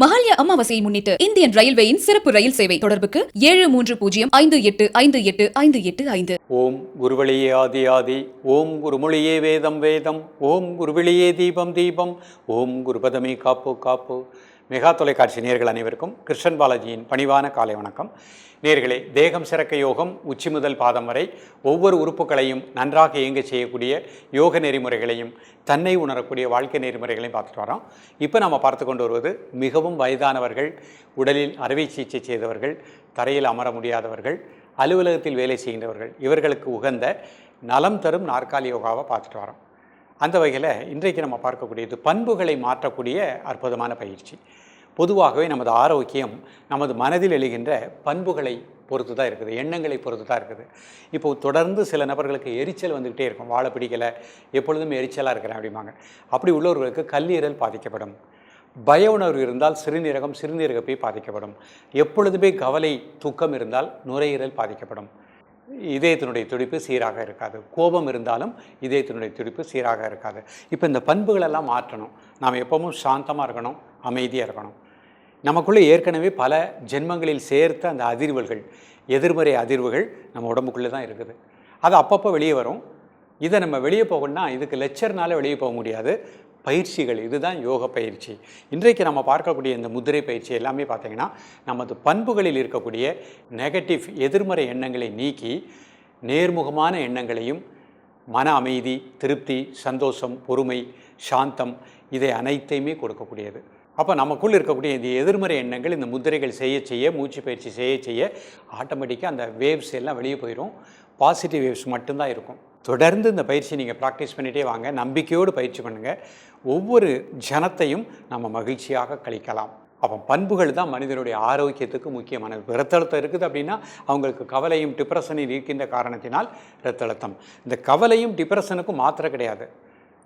மகாலய அமாவாசையை முன்னிட்டு இந்தியன் ரயில்வேயின் சிறப்பு ரயில் சேவை தொடர்புக்கு ஏழு மூன்று பூஜ்ஜியம் ஐந்து எட்டு ஐந்து எட்டு ஐந்து எட்டு ஐந்து. ஓம் குருவழியே ஆதி ஆதி ஓம் குருமொழியே வேதம் வேதம் ஓம் குருவிழியே தீபம் தீபம் ஓம் குருபதமே காப்பு காப்பு. மெகா தொலைக்காட்சி நேர்கள் அனைவருக்கும் கிருஷ்ணன் பாலாஜியின் பணிவான காலை வணக்கம். நேர்களே தேகம் சிறக்க யோகம் உச்சி முதல் பாதம் வரை ஒவ்வொரு உறுப்புகளையும் நன்றாக இயங்க செய்யக்கூடிய யோக நெறிமுறைகளையும் தன்னை உணரக்கூடிய வாழ்க்கை நெறிமுறைகளையும் பார்த்துட்டு வரோம். இப்போ நம்ம பார்த்து கொண்டு வருவது மிகவும் வயதானவர்கள் உடலில் அறுவை சிகிச்சை செய்தவர்கள் தரையில் அமர முடியாதவர்கள் அலுவலகத்தில் வேலை செய்கின்றவர்கள் இவர்களுக்கு உகந்த நலம் தரும் நாற்காலி யோகாவை பார்த்துட்டு வரோம். அந்த வகையில் இன்றைக்கு நம்ம பார்க்கக்கூடியது பண்புகளை மாற்றக்கூடிய அற்புதமான பயிற்சி. பொதுவாகவே நமது ஆரோக்கியம் நமது மனதில் எழுகின்ற பண்புகளை பொறுத்து தான் இருக்குது எண்ணங்களை பொறுத்து தான் இருக்குது. இப்போது தொடர்ந்து சில நபர்களுக்கு எரிச்சல் வந்துக்கிட்டே இருக்கும். வாழை பிடிக்கலை எப்பொழுதும் எரிச்சலாக இருக்கிறேன் அப்படிம்பாங்க. அப்படி உள்ளவர்களுக்கு கல்லீரல் பாதிக்கப்படும். பய உணர்வு இருந்தால் சிறுநீரகம் சிறுநீரகப்பை பாதிக்கப்படும். எப்பொழுதுமே கவலை தூக்கம் இருந்தால் நுரையீரல் பாதிக்கப்படும். இதயத்தினுடைய துடிப்பு சீராக இருக்காது. கோபம் இருந்தாலும் இதயத்தினுடைய துடிப்பு சீராக இருக்காது. இப்போ இந்த பண்புகளெல்லாம் மாற்றணும். நாம் எப்பவும் சாந்தமாக இருக்கணும் அமைதியாக இருக்கணும். நமக்குள்ளே ஏற்கனவே பல ஜென்மங்களில் சேர்த்த அந்த அதிர்வுகள் எதிர்மறை அதிர்வுகள் நம்ம உடம்புக்குள்ளே தான் இருக்குது. அது அப்பப்போ வெளியே வரும். இதை நம்ம வெளியே போகணும்னா இதுக்கு லெக்சர்னால வெளியே போக முடியாது. பயிற்சிகள் இதுதான் யோக பயிற்சி. இன்றைக்கு நம்ம பார்க்கக்கூடிய இந்த முதிரை பயிற்சி எல்லாமே பார்த்திங்கன்னா நமது பண்புகளில் இருக்கக்கூடிய நெகட்டிவ் எதிர்மறை எண்ணங்களை நீக்கி நேர்முகமான எண்ணங்களையும் மன அமைதி திருப்தி சந்தோஷம் பொறுமை சாந்தம் இதை அனைத்தையுமே கொடுக்கக்கூடியது. அப்போ நமக்குள் இருக்கக்கூடிய இந்த எதிர்மறை எண்ணங்கள் இந்த முத்திரைகள் செய்ய செய்ய மூச்சு பயிற்சி செய்ய செய்ய ஆட்டோமேட்டிக்காக அந்த வேவ்ஸ் எல்லாம் வெளியே போயிடும் பாசிட்டிவ் வேவ்ஸ் மட்டும்தான் இருக்கும். தொடர்ந்து இந்த பயிற்சி நீங்கள் ப்ராக்டிஸ் பண்ணிகிட்டே வாங்க. நம்பிக்கையோடு பயிற்சி பண்ணுங்கள் ஒவ்வொரு ஜனத்தையும் நம்ம மகிழ்ச்சியாக கழிக்கலாம். அப்போ பண்புகள் தான் மனிதனுடைய ஆரோக்கியத்துக்கு முக்கியமானது. இரத்தழுத்தம் ரத்த அழுத்தம் இருக்குது அப்படின்னா அவங்களுக்கு கவலையும் டிப்ரெஷனில் இருக்கின்ற காரணத்தினால் ரத்த அழுத்தம். இந்த கவலையும் டிப்ரெஷனுக்கும் மாத்திரை கிடையாது.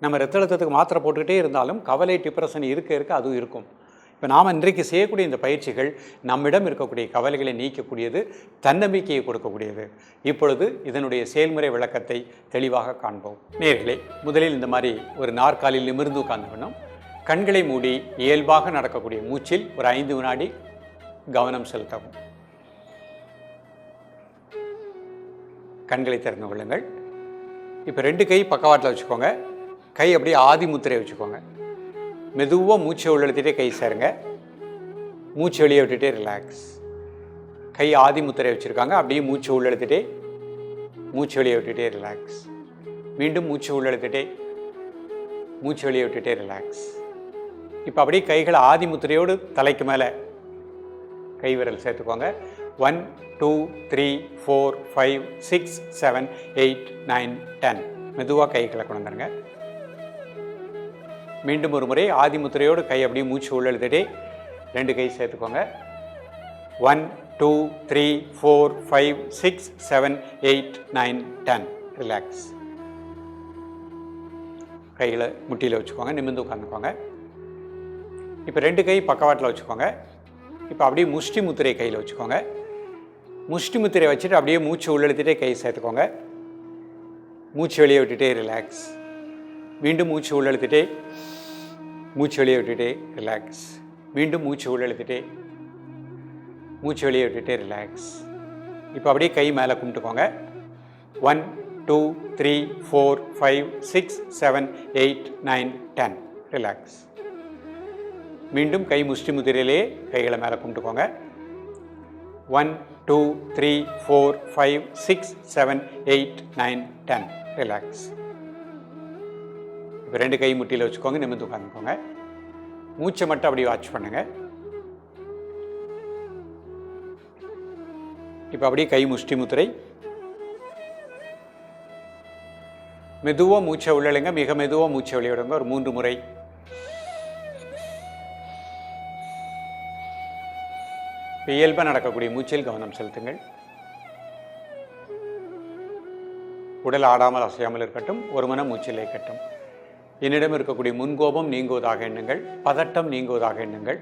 நம்ம ரத்த அழுத்தத்துக்கு மாத்திரை போட்டுக்கிட்டே இருந்தாலும் கவலை டிப்ரெஷன் இருக்க இருக்க அதுவும் இருக்கும். இப்போ நாம் இன்றைக்கு செய்யக்கூடிய இந்த பயிற்சிகள் நம்மிடம் இருக்கக்கூடிய கவலைகளை நீக்கக்கூடியது தன்னம்பிக்கையை கொடுக்கக்கூடியது. இப்பொழுது இதனுடைய செயல்முறை விளக்கத்தை தெளிவாக காண்போம். நேர்களே முதலில் இந்த மாதிரி ஒரு நாற்காலில் நிமிர்ந்து உட்கார்ந்துக்கணும் கண்களை மூடி இயல்பாக நடக்கக்கூடிய மூச்சில் ஒரு ஐந்து வினாடி கவனம் செலுத்தவும். கண்களை திறந்து கொள்ளுங்கள். இப்போ ரெண்டு கை பக்கவாட்டில் வச்சுக்கோங்க. கை அப்படியே ஆதி முத்திரையை வச்சுக்கோங்க. மெதுவாக மூச்சை உள்ளெழுத்திட்டே கை சேருங்க. மூச்சு வெளியே விட்டுட்டே ரிலாக்ஸ் கை ஆதி முத்திரை வச்சுருக்காங்க. அப்படியே மூச்சு உள்ளெழுத்துட்டே மூச்சு வெளியே விட்டுட்டே ரிலாக்ஸ் மீண்டும் மூச்சு உள்ளெழுத்துட்டே மூச்சு வெளியே விட்டுட்டே ரிலாக்ஸ் இப்போ அப்படியே கைகளை ஆதி முத்திரையோடு தலைக்கு மேலே கை விரல் சேர்த்துக்கோங்க. One two three four five six seven eight nine ten மெதுவாக கைகளை கொண்டு வந்துருங்க. மீண்டும் ஒரு முறை ஆதிமுத்திரையோடு கை அப்படியே மூச்சு உள்ளெழுத்துட்டே ரெண்டு கை சேர்த்துக்கோங்க. One two three four five six seven eight nine ten relax கைகளை முட்டியில் வச்சுக்கோங்க நிமிர்ந்து உட்காந்துக்கோங்க இப்போ ரெண்டு கை பக்கவாட்டில் வச்சுக்கோங்க. இப்போ அப்படியே முஷ்டி முத்திரை கையில் வச்சுக்கோங்க. முஷ்டி முத்திரை வச்சுட்டு அப்படியே மூச்சு உள்ளெழுத்துட்டே கை சேர்த்துக்கோங்க. மூச்சு வெளியே விட்டுட்டே ரிலாக்ஸ் மீண்டும் மூச்சு உள்ளெழுத்துட்டே மூச்சு வெளியே விட்டுட்டே ரிலாக்ஸ் மீண்டும் மூச்சு உள்ளெழுத்துட்டே மூச்சு வெளியே விட்டுட்டே ரிலாக்ஸ் இப்போ அப்படியே கை மேலே கும்பிட்டுக்கோங்க. One two three four five six seven eight nine ten relax மீண்டும் கை முஷ்டி முதிரையிலே கைகளை மேலே கும்பிட்டுக்கோங்க. One two three four five six seven eight nine ten relax இப்போ ரெண்டு கை முட்டியில் வச்சுக்கோங்க நிமிர்ந்து உட்காந்துக்கோங்க. மூச்சை மட்டும் அப்படி வாட்ச் பண்ணுங்க. இப்போ அப்படியே கை முஷ்டி முத்திரை. மெதுவாக மூச்சை உள்ளழுங்க மிக மெதுவாக மூச்சை வெளியிடுங்க ஒரு மூன்று முறை. இயல்பாக நடக்கக்கூடிய மூச்சில் கவனம் செலுத்துங்கள். உடல் ஆடாமல் அசையாமல் இருக்கட்டும் ஒரு மனம் மூச்சிலே இருக்கட்டும் என்னிடம் இருக்கக்கூடிய முன்கோபம் நீங்குவதாக எண்ணுங்கள் பதட்டம் நீங்குவதாக எண்ணுங்கள்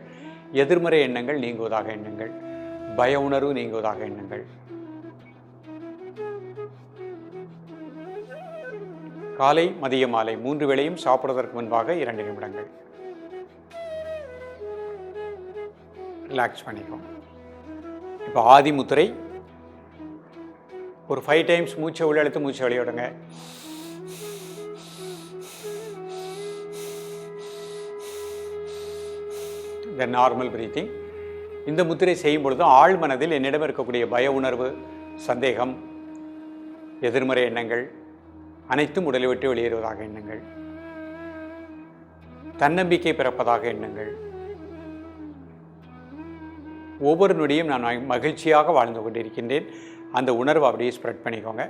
எதிர்மறை எண்ணங்கள் நீங்குவதாக எண்ணுங்கள் பய உணர்வு நீங்குவதாக எண்ணுங்கள். காலை மதிய மாலை மூன்று வேளையும் சாப்பிடுவதற்கு முன்பாக இரண்டு நிமிடங்கள். ரிலாக்ஸ் பண்ணிக்கோங்க. இப்போ ஆதி முத்திரை ஒரு ஃபைவ் டைம்ஸ் மூச்சை உள்ளெழுத்து மூச்சை வெளியிடுங்க த நார்மல் பிரீத்திங் இந்த முத்திரை செய்யும் பொழுதும் ஆழ் மனதில் என்னிடம் இருக்கக்கூடிய பய உணர்வு சந்தேகம் எதிர்மறை எண்ணங்கள் அனைத்தும் உடலை விட்டு வெளியேறுவதாக எண்ணங்கள். தன்னம்பிக்கை பிறப்பதாக எண்ணங்கள். ஒவ்வொரு நொடியும் நான் மகிழ்ச்சியாக வாழ்ந்து கொண்டிருக்கின்றேன். அந்த உணர்வை அப்படியே ஸ்ப்ரெட் பண்ணிக்கோங்க.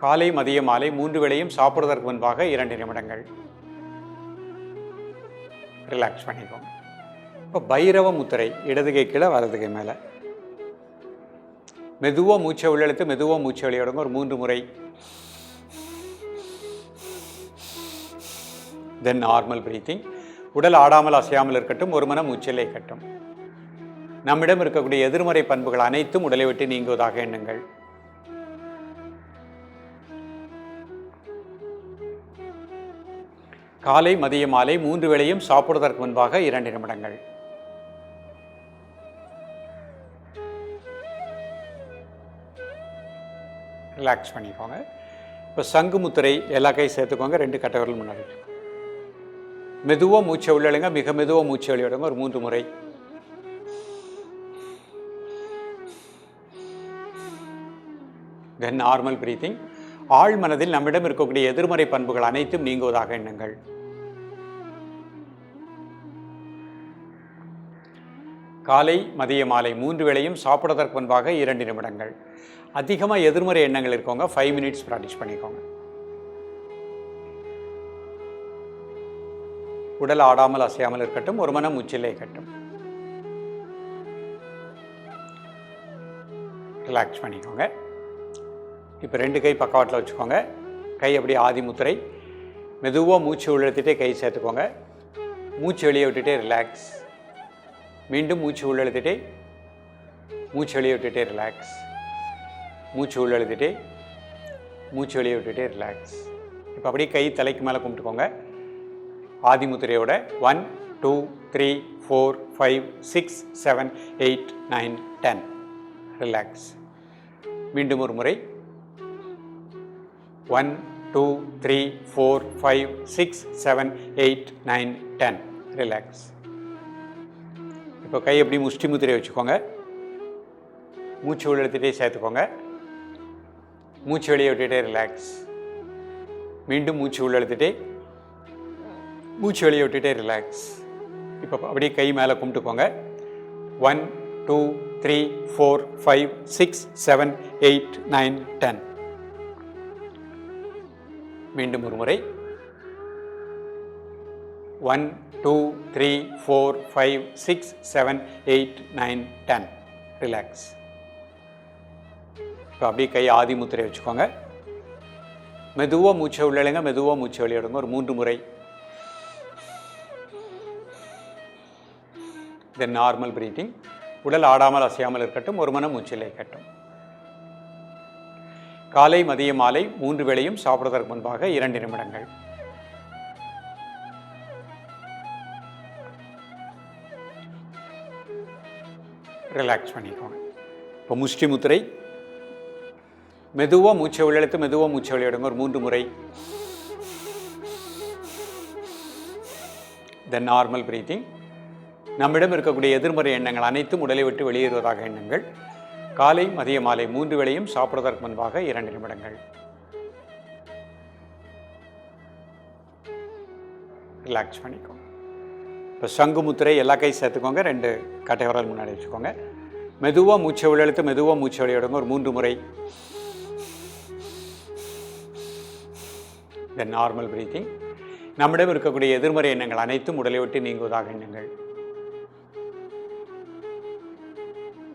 காலை மதிய மாலை மூன்று வேளையும் சாப்பிடுவதற்கு முன்பாக இரண்டு நிமிடங்கள். ரிலாக்ஸ் பண்ணிக்கோங்க. இப்போ பைரவ முத்திரை இடதுகை கீழே வலதுகை மேலே. மெதுவாக மூச்சை உள்ளெழுத்து மெதுவாக மூச்சை வெளியிடுங்க. ஒரு மூன்று முறை. தென் நார்மல் பிரீத்திங் உடல் ஆடாமல் அசையாமல் இருக்கட்டும். ஒரு மனம் மூச்சிலே கட்டும் நம்மிடம் இருக்கக்கூடிய எதிர்மறை பண்புகள் அனைத்தும் உடலை விட்டு நீங்குவதாக எண்ணுங்கள். காலை மதிய மாலை மூன்று வேளையும் சாப்பிடுவதற்கு முன்பாக இரண்டு நிமிடங்கள். ரிலாக்ஸ் பண்ணிக்கோங்க. இப்போ சங்கு முத்திரை எல்லா கையும் சேர்த்துக்கோங்க. ரெண்டு கட்டவர்கள் முன்னாடி. மெதுவாக மூச்சை உள்ளழுங்க மிக மெதுவாக மூச்சை வெளியிடுங்க ஒரு மூன்று முறை. தென் நார்மல் பிரீத்திங் ஆழ் மனதில் நம்மிடம் இருக்கக்கூடிய எதிர்மறை பண்புகள் அனைத்தும் நீங்குவதாக எண்ணுங்கள். காலை மதிய மாலை மூன்று வேளையும் சாப்பிடுவதற்கு முன்பாக இரண்டு நிமிடங்கள். அதிகமாக எதிர்மறை எண்ணங்கள் இருக்கவங்க ஃபைவ் மினிட்ஸ் ப்ராக்டிஸ் பண்ணிக்கோங்க. உடல் ஆடாமல் அசையாமல் இருக்கட்டும் ஒரு மனம் உச்சிலே கட்டும் ரிலாக்ஸ் பண்ணிக்கோங்க. இப்போ ரெண்டு கை பக்கவாட்டில் வச்சுக்கோங்க. கை அப்படியே ஆதி முத்திரை. மெதுவாக மூச்சு உள்ளெழுத்திட்டே கை சேர்த்துக்கோங்க. மூச்சு வெளியே விட்டுட்டே ரிலாக்ஸ் மீண்டும் மூச்சு உள்ளெழுத்திட்டே மூச்சு வெளியே விட்டுட்டே ரிலாக்ஸ் மூச்சு உள்ளெழுத்திட்டே மூச்சு வெளியே விட்டுட்டே ரிலாக்ஸ் இப்போ அப்படியே கை தலைக்கு மேலே கும்பிட்டுக்கோங்க. ஆதிமுத்திரையோட one two three four five six seven eight nine ten relax மீண்டும் ஒரு முறை. One two three four five six seven eight nine ten relax இப்போ கை எப்படி முஷ்டி முத்திரை வச்சுக்கோங்க. மூச்சு உள்ளெடுத்துகிட்டே சேர்த்துக்கோங்க. மூச்சு வெளியே விட்டுகிட்டே ரிலாக்ஸ் மீண்டும் மூச்சு உள்ளெடுத்துட்டே மூச்சு வெளியே விட்டுட்டே ரிலாக்ஸ் இப்போ அப்படியே கை மேலே கும்பிட்டுக்கோங்க. One two three four five six seven eight nine ten மீண்டும் ஒரு முறை. One two three four five six seven eight nine ten. Relax இப்போ அப்படியே கை ஆதி முத்திரை வச்சுக்கோங்க. மெதுவாக மூச்சை உள்ளழுங்க மெதுவாக மூச்சை வெளியிடுங்க ஒரு மூன்று முறை. தென் நார்மல் பிரீத்திங் உடல் ஆடாமல் அசையாமல் இருக்கட்டும் ஒரு மனம் மூச்சிலே கட்டும் காலை மதிய மாலை மூன்று வேளையும் சாப்பிடுவதற்கு முன்பாக இரண்டு நிமிடங்கள். ரிலாக்ஸ் பண்ணிக்கோங்க. இப்போ முஷ்டி முத்திரை. மெதுவாக மூச்சை உள்ளெழுத்து மெதுவாக மூச்சை விளையாடுங்க. ஒரு மூன்று முறை. தென் நார்மல் பிரீத்திங் நம்மிடம் இருக்கக்கூடிய எதிர்மறை எண்ணங்கள் அனைத்தும் உடலை விட்டு வெளியேறுவதாக எண்ணங்கள். காலை மதிய மாலை மூன்று வேளையும் சாப்பிடுவதற்கு முன்பாக இரண்டு நிமிடங்கள். ரிலாக்ஸ் பண்ணிக்கோங்க. இப்போ சங்கு முத்திரை எல்லா கை சேர்த்துக்கோங்க ரெண்டு கட்டை விரல் முன்னாடி வச்சுக்கோங்க. மெதுவாக மூச்சை உள்ளெழுத்து மெதுவாக மூச்சை வெளியிடுங்க ஒரு மூன்று முறை. தென் நார்மல் பிரீத்திங் நம்மிடம் இருக்கக்கூடிய எதிர்மறை எண்ணங்கள் அனைத்தும் உடலை விட்டு நீங்குவதாக எண்ணங்கள்.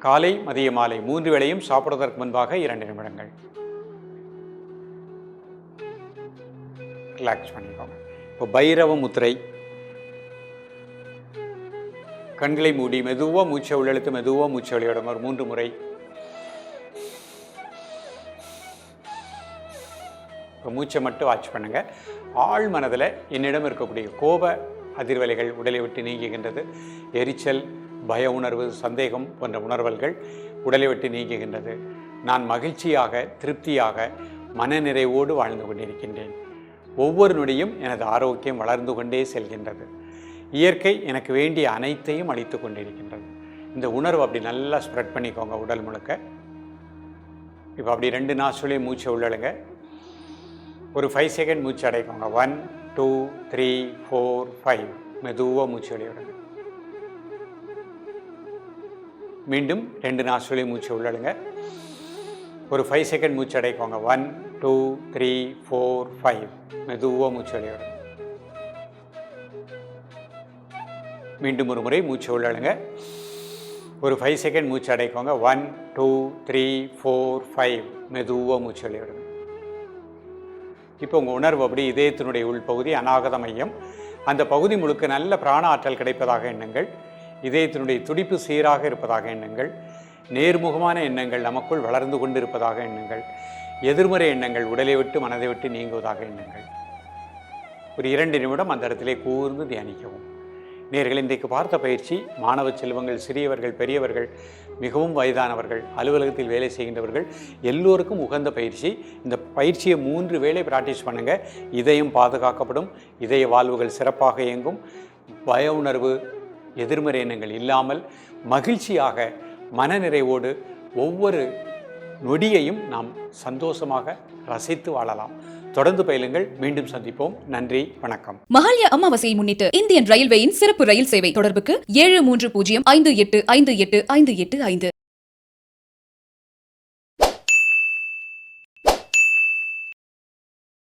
காலை மதிய மாலை மூன்று வேளையும் சாப்பிடுவதற்கு முன்பாக இரண்டு நிமிடங்கள். ரிலாக்ஸ் பண்ணிக்கோங்க. இப்போ பைரவ முத்திரை. கண்களை மூடி மெதுவாக மூச்சை உள்ளெழுத்து மெதுவாக மூச்சை வெளியிடுங்க ஒரு மூன்று முறை. இப்போ மூச்சை மட்டும் வாட்ச் பண்ணுங்கள் ஆள் மனதில் என்னிடம் இருக்கக்கூடிய கோப அதிர்வலைகள் உடலை விட்டு நீங்குகின்றது. எரிச்சல் பய உணர்வு சந்தேகம் போன்ற உணர்வுகள் உடலை விட்டு நீங்குகின்றது. நான் மகிழ்ச்சியாக திருப்தியாக மனநிறைவோடு வாழ்ந்து கொண்டிருக்கின்றேன். ஒவ்வொரு நொடியும் எனது ஆரோக்கியம் வளர்ந்து கொண்டே செல்கின்றது. இயற்கை எனக்கு வேண்டிய அனைத்தையும் அளித்து கொண்டிருக்கின்றது. இந்த உணர்வு அப்படி நல்லா ஸ்ப்ரெட் பண்ணிக்கோங்க உடல் முழுக்க. இப்போ அப்படி ரெண்டு நாசுலையும் மூச்சை உள்ளழுங்க. ஒரு ஃபைவ் செகண்ட் மூச்சு அடைக்கோங்க. One two three four five மெதுவாக மூச்சு வெளியிடுங்க மீண்டும் ரெண்டு நாசுலையும் மூச்சு உள்ளழுங்க. ஒரு ஃபைவ் செகண்ட் மூச்சு அடைக்கோங்க. One two three four five மெதுவாக மூச்சு வெளியிடுங்க மீண்டும் ஒரு முறை மூச்சு உள்ளழுங்க. ஒரு ஃபைவ் செகண்ட் மூச்சு அடைக்கோங்க. One two three four five மெதுவாக மூச்சு வெளியிடுங்க இப்போ உங்கள் உணர்வு அப்படி இதயத்தினுடைய உள்பகுதி அநாகத மையம். அந்த பகுதி முழுக்க நல்ல பிராண ஆற்றல் கிடைப்பதாக எண்ணுங்கள். இதயத்தினுடைய துடிப்பு சீராக இருப்பதாக எண்ணுங்கள். நேர்முகமான எண்ணங்கள் நமக்குள் வளர்ந்து கொண்டு இருப்பதாக எண்ணுங்கள். எதிர்மறை எண்ணங்கள் உடலை விட்டு மனதை விட்டு நீங்குவதாக எண்ணுங்கள். ஒரு இரண்டு நிமிடம் அந்த இடத்திலே கூர்ந்து தியானிக்கவும். நேர்கள் இன்றைக்கு பார்த்த பயிற்சி மாணவ செல்வங்கள் சிறியவர்கள் பெரியவர்கள் மிகவும் வயதானவர்கள் அலுவலகத்தில் வேலை செய்கின்றவர்கள் எல்லோருக்கும் உகந்த பயிற்சி. இந்த பயிற்சியை மூன்று வேளை ப்ராக்டிஸ் பண்ணுங்கள் இதயம் பாதுகாக்கப்படும் இதய வாழ்வுகள் சிறப்பாக இயங்கும் பய உணர்வு எதிர்மறை எண்ணங்கள் இல்லாமல் மகிழ்ச்சியாக மனநிறைவோடு ஒவ்வொரு நொடியையும் நாம் சந்தோஷமாக ரசித்து வாழலாம். தொடர்ந்து பயிலுங்கள். மீண்டும் சந்திப்போம். நன்றி. வணக்கம். மகாலய அமாவாசையை முன்னிட்டு இந்தியன் ரயில்வேயின் சிறப்பு ரயில் சேவை தொடர்புக்கு ஏழு மூன்று பூஜ்ஜியம் ஐந்து எட்டு ஐந்து எட்டு ஐந்து எட்டு ஐந்து.